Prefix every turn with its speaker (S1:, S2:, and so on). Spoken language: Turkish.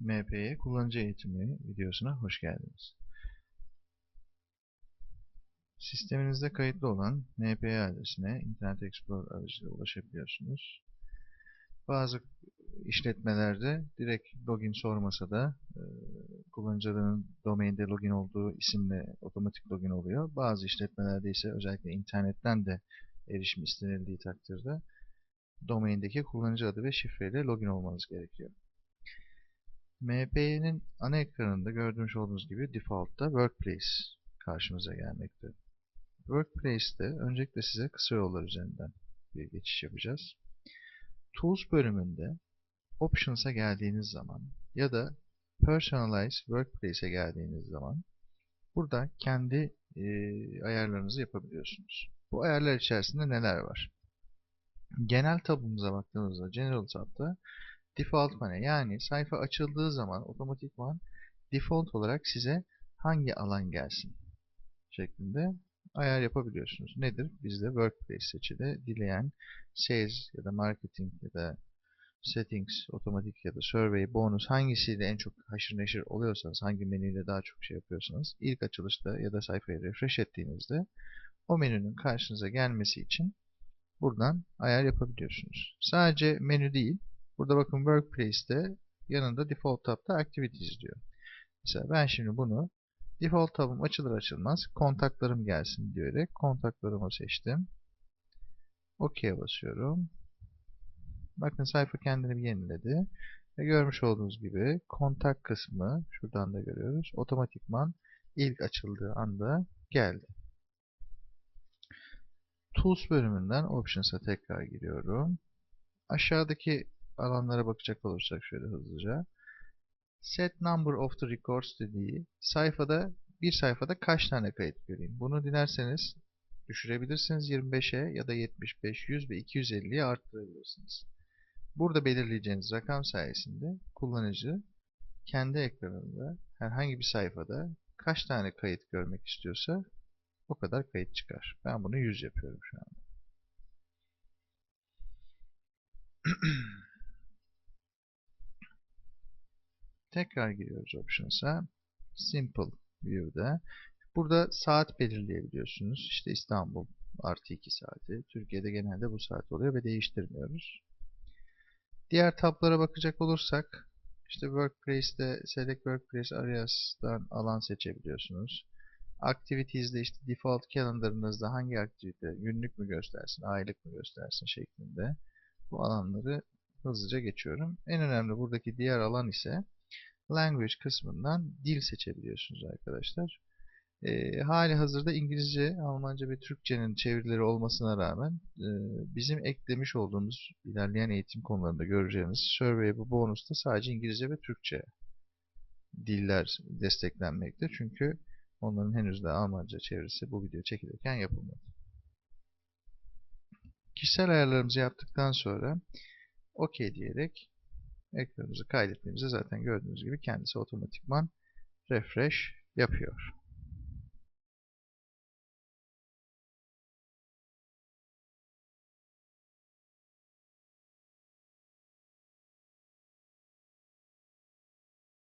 S1: MP'ye kullanıcı eğitimi videosuna hoş geldiniz. Sisteminizde kayıtlı olan MP adresine Internet Explorer aracılığıyla ulaşabiliyorsunuz. Bazı işletmelerde direkt login sormasa da e, kullanıcı adının domainde login olduğu isimle otomatik login oluyor. Bazı işletmelerde ise özellikle internetten de erişim istenildiği takdirde domaindeki kullanıcı adı ve şifreyle login olmanız gerekiyor. MP'nin ana ekranında gördüğünüz olduğunuz gibi default'ta Workplace karşımıza gelmekte. Workplace'te öncelikle size kısa yollar üzerinden bir geçiş yapacağız. Tools bölümünde Options'a geldiğiniz zaman ya da Personalize Workplace'e geldiğiniz zaman burada kendi e, ayarlarınızı yapabiliyorsunuz. Bu ayarlar içerisinde neler var? Genel tabımıza baktığımızda General tab'da default pane yani sayfa açıldığı zaman otomatikman default olarak size hangi alan gelsin şeklinde ayar yapabiliyorsunuz. Nedir? Bizde Workplace seçili. Dileyen Sales ya da Marketing ya da Settings, Otomatik ya da Survey, Bonus hangisiyle en çok haşır neşir oluyorsanız, hangi menüyle daha çok şey yapıyorsanız ilk açılışta ya da sayfayı refresh ettiğinizde o menünün karşınıza gelmesi için buradan ayar yapabiliyorsunuz. Sadece menü değil, burada bakın Workplace'te yanında Default tab'da Activities diyor. Mesela ben şimdi bunu Default tabım açılır açılmaz kontaklarım gelsin diyerek kontaklarımı seçtim. OK'ye basıyorum. Bakın sayfa kendini yeniledi. Ve görmüş olduğunuz gibi kontak kısmı şuradan da görüyoruz. Otomatikman ilk açıldığı anda geldi. Tools bölümünden Options'a tekrar giriyorum. Aşağıdaki alanlara bakacak olursak şöyle hızlıca. Set number of the records dediği sayfada bir sayfada kaç tane kayıt göreyim. Bunu dilerseniz düşürebilirsiniz 25'e ya da 75, 100 ve 250'ye arttırabilirsiniz. Burada belirleyeceğiniz rakam sayesinde kullanıcı kendi ekranında herhangi bir sayfada kaç tane kayıt görmek istiyorsa o kadar kayıt çıkar. Ben bunu 100 yapıyorum şu anda. Tekrar giriyoruz Options'a. Simple View'da. Burada saat belirleyebiliyorsunuz. İşte İstanbul artı 2 saati. Türkiye'de genelde bu saat oluyor ve değiştirmiyoruz. Diğer tablara bakacak olursak işte Workplace'de Select Workplace Areas'tan alan seçebiliyorsunuz. Activities'de işte default calendar'ınızda hangi aktivite günlük mü göstersin, aylık mı göstersin şeklinde bu alanları hızlıca geçiyorum. En önemli buradaki diğer alan ise Language kısmından dil seçebiliyorsunuz arkadaşlar. E, hali hazırda İngilizce, Almanca ve Türkçenin çevirileri olmasına rağmen e, bizim eklemiş olduğumuz ilerleyen eğitim konularında göreceğimiz Survey bu bonusta sadece İngilizce ve Türkçe diller desteklenmekte. Çünkü onların henüz de Almanca çevirisi bu video çekilirken yapılmadı. Kişisel ayarlarımızı yaptıktan sonra OK diyerek ekranımızı kaydettiğimizde zaten gördüğünüz gibi kendisi otomatikman refresh yapıyor.